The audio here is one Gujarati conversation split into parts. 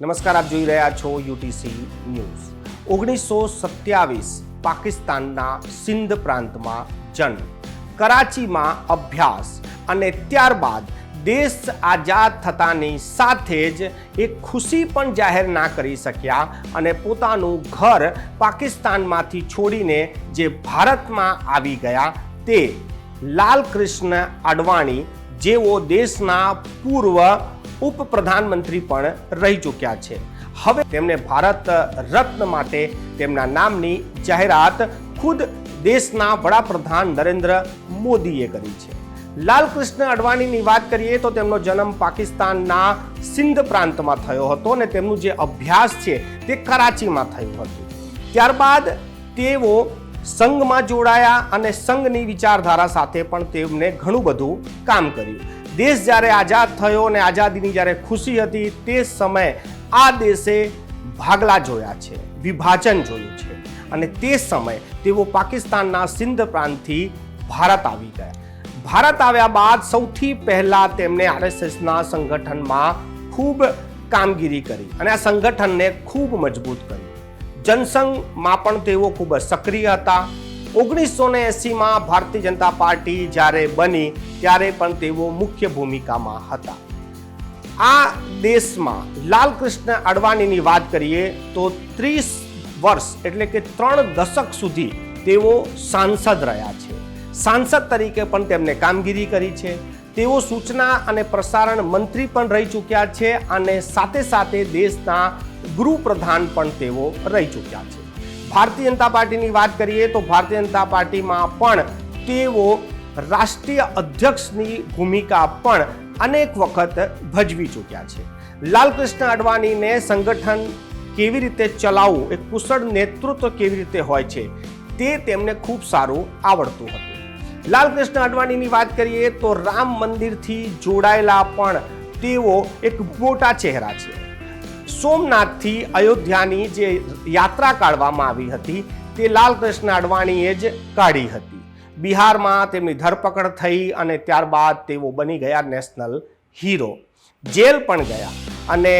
નમસ્કાર, આપ જોઈ રહ્યા છો યુટીસી ન્યૂઝ. ઓગણીસો સત્યાવીસ પાકિસ્તાનના સિંધ પ્રાંતમાં જન્મ કરાચીમાં અભ્યાસ અને ત્યારબાદ દેશ આઝાદ થતાની સાથે જ એક ખુશી પણ જાહેર ના કરી શક્યા અને પોતાનું ઘર પાકિસ્તાનમાંથી છોડીને જે ભારતમાં આવી ગયા તે લાલકૃષ્ણ અડવાણી જેઓ દેશના પૂર્વ ઉપપ્રધાનમંત્રી પણ રહી ચૂક્યા છે. હવે તેમને ભારત રત્ન માટે તેમના નામની જાહેરાત ખુદ દેશના વડાપ્રધાન નરેન્દ્ર મોદીએ કરી છે. લાલકૃષ્ણ અડવાણીની વાત કરીએ તો તેમનો જન્મ પાકિસ્તાનના સિંધ પ્રાંતમાં થયો હતો અને તેમનું જે અભ્યાસ છે તે કરાચીમાં થયું હતું. ત્યારબાદ તેઓ સંઘમાં જોડાયા અને સંઘની વિચારધારા સાથે પણ તેમને ઘણું બધું કામ કર્યું. દેશ જ્યારે આઝાદ થયો અને આઝાદીની જ્યારે ખુશી હતી, તે સમયે આ દેશે ભાગલા જોયા છે, વિભાજન જોયું છે. અને તે સમયે તેઓ પાકિસ્તાનના સિંધ પ્રાંતથી ભારત આવી ગયા. ભારત આવ્યા બાદ સૌથી પહેલા તેમણે આરએસએસના સંગઠનમાં ખૂબ કામગીરી કરી અને આ સંગઠનને ખૂબ મજબૂત કર્યું. જનસંઘમાં પણ તેઓ ખૂબ જ સક્રિય હતા. ઓગણીસો ને એંસીમાં ભારતીય જનતા પાર્ટી જ્યારે બની, ત્યારે પણ તેઓ મુખ્ય ભૂમિકામાં હતા. આ દેશમાં લાલકૃષ્ણ અડવાણીની વાત કરીએ, તો ત્રીસ વર્ષ એટલે કે ત્રણ દશક સુધી તેઓ સાંસદ રહ્યા છે. સાંસદ તરીકે પણ તેમને કામગીરી કરી છે. તેઓ સૂચના અને પ્રસારણ મંત્રી પણ રહી ચૂક્યા છે અને સાથે સાથે દેશના ગૃહપ્રધાન પણ તેઓ રહી ચૂક્યા છે. ભારતીય જનતા પાર્ટીની વાત કરીએ તો ભારતીય જનતા પાર્ટીમાં પણ તેઓ રાષ્ટ્રીય અધ્યક્ષની ભૂમિકા પણ અનેક વખત ભજવી ચૂક્યા છે. લાલકૃષ્ણ અડવાણીને સંગઠન કેવી રીતે ચલાવવું, એક કુશળ નેતૃત્વ કેવી રીતે હોય છે, તે તેમને ખૂબ સારું આવડતું હતું. લાલકૃષ્ણ અડવાણીની વાત કરીએ તો રામ મંદિરથી જોડાયેલા પણ તેઓ એક મોટા ચહેરા છે. સોમનાથથી અયોધ્યાની જે યાત્રા કાઢવામાં આવી હતી, તે લાલકૃષ્ણ અડવાણીએ જ કાઢી હતી. બિહારમાં તેમની ધરપકડ થઈ અને ત્યારબાદ તેઓ બની ગયા નેશનલ હીરો. જેલ પણ ગયા. અને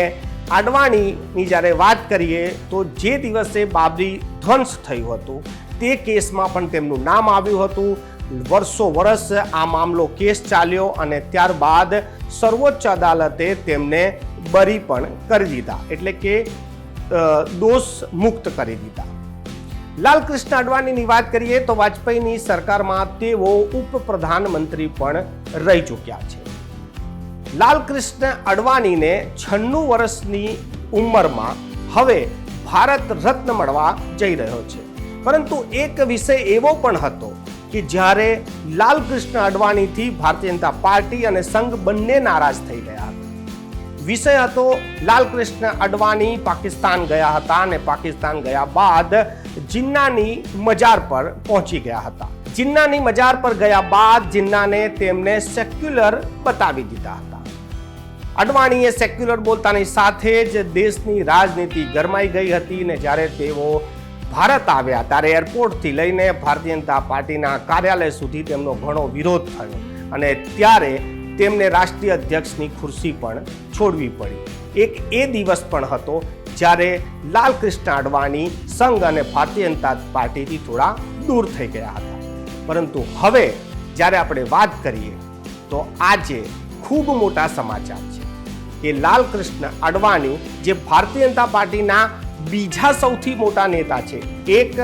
અડવાણીની જ્યારે વાત કરીએ, તો જે દિવસે બાબરી ધ્વંસ થયું હતું, તે કેસમાં પણ તેમનું નામ આવ્યું હતું. વર્ષો વર્ષ આ મામલો કેસ ચાલ્યો અને ત્યારબાદ સર્વોચ્ચ અદાલતે તેમને બરી પણ કરી દીધા. એટલે કે દોષ મુક્ત કરી દીધા. લાલકૃષ્ણ અડવાણીની વાત કરીએ તો વાજપેયીની સરકારમાં તેઓ ઉપપ્રધાનમંત્રી પણ રહી ચૂક્યા છે. લાલકૃષ્ણ અડવાણીને છન્નું વર્ષની ઉંમરમાં હવે ભારત રત્ન મળવા જઈ રહ્યો છે. પરંતુ એક વિષય એવો પણ હતો કે જ્યારે લાલકૃષ્ણ અડવાણીથી ભારતીય જનતા પાર્ટી અને સંઘ બંને નારાજ થઈ ગયા હતા. વિષય હતો. લાલકૃષ્ણ અડવાણી પાકિસ્તાન ગયા હતા અને પાકિસ્તાન ગયા બાદ જિન્નાની મજાર પર પહોંચી ગયા હતા. જિન્નાની મજાર પર ગયા બાદ જિન્નાને તેમને સેક્યુલર બતાવી દીધા હતા. અડવાણીએ સેક્યુલર બોલતાની સાથે જ દેશની રાજનીતિ ગરમાઈ ગઈ હતી ને જ્યારે તેઓ ભારત આવ્યા ત્યારે એરપોર્ટથી લઈને ભારતીય જનતા પાર્ટીના કાર્યાલય સુધી તેમનો ઘણો વિરોધ થયો અને ત્યારે તેમને રાષ્ટ્રીય અધ્યક્ષની ખુરશી પણ છોડવી પડી. એક એ દિવસ પણ હતો જ્યારે લાલકૃષ્ણ અડવાણી સંઘ અને ભારતીય જનતા પાર્ટીથી થોડા દૂર થઈ ગયા હતા. પરંતુ હવે જ્યારે આપણે વાત કરીએ તો આજે ખૂબ મોટા સમાચાર છે કે લાલકૃષ્ણ અડવાણી જે ભારતીય જનતા પાર્ટીના બીજા સૌથી મોટા નેતા છે, એક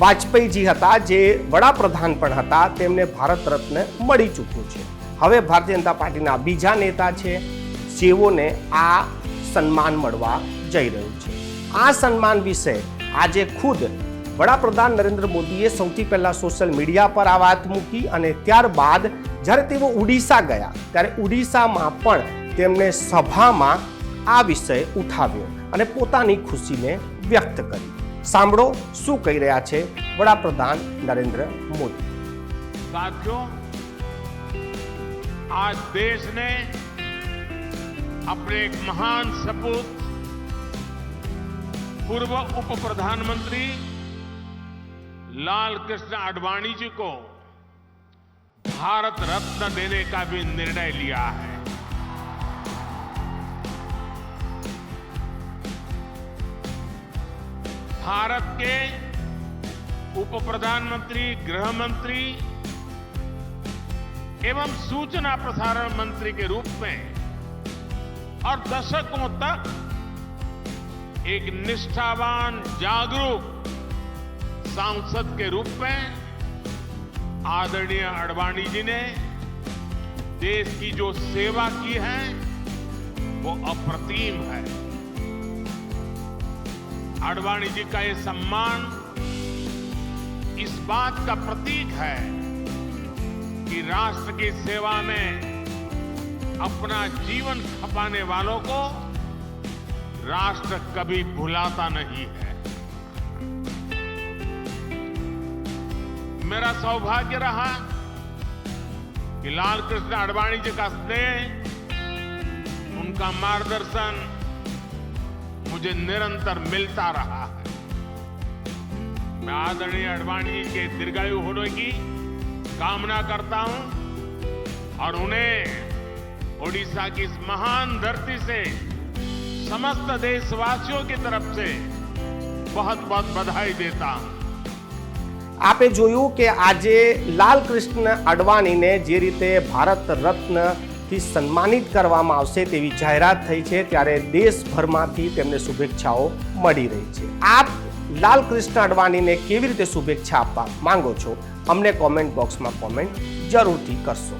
વાજપેયીજી હતા જે વડાપ્રધાન પણ હતા, તેમને ભારત રત્ન મળી ચૂક્યું છે. હવે ભારતીય જનતા પાર્ટીના બીજા નેતા છે, જેઓને આ સન્માન મળવા જઈ રહ્યું છે. આ સન્માન વિશે આજે ખુદ વડાપ્રધાન નરેન્દ્ર મોદીએ સૌથી પહેલાં સોશિયલ મીડિયા પર આ વાત મૂકી અને ત્યારબાદ જ્યારે તેઓ ઉડીસા ગયા, ત્યારે ઉડીસામાં પણ તેમણે સભામાં આ વિષય ઉઠાવ્યો અને પોતાની ખુશીને વ્યક્ત કરી. સાંભળો શું કહી રહ્યા છે વડાપ્રધાન નરેન્દ્ર મોદી. સાથીઓ आज देश ने अपने एक महान सपूत, पूर्व उप प्रधानमंत्री लाल कृष्ण आडवाणी जी को भारत रत्न देने का भी निर्णय लिया है। भारत के उप प्रधानमंत्री गृह मंत्री एवं सूचना प्रसारण मंत्री के रूप में और दशकों तक एक निष्ठावान, जागरूक सांसद के रूप में आदरणीय अडवाणी जी ने देश की जो सेवा की है, वो अप्रतिम है। अडवाणी जी का ये सम्मान इस बात का प्रतीक है कि राष्ट्र की सेवा में, अपना जीवन खपाने वालों को राष्ट्र कभी भुलाता नहीं है। मेरा सौभाग्य रहा कि लाल कृष्ण आडवाणी जी का स्नेह, उनका मार्गदर्शन मुझे निरंतर मिलता रहा है। मैं आदरणीय अडवाणी जी के दीर्घायु होने की कामना करता हूं और उन्हें ओडिशा की इस महान धरती से समस्त देशवासियों की तरफ से बहुत बहुत बधाई देता हूं આપે જોયું કે આજે લાલકૃષ્ણ અડવાણીને જે રીતે ભારત રત્નથી સન્માનિત કરવામાં આવશે તેવી જાહેરાત થઈ છે ત્યારે દેશભરમાંથી તેમને શુભેચ્છાઓ મળી રહી છે આપ લાલકૃષ્ણ અડવાણીને કેવી રીતે શુભેચ્છા આપવા માંગો છો અમને કોમેન્ટ બોક્સમાં કોમેન્ટ જરૂરથી કરશો.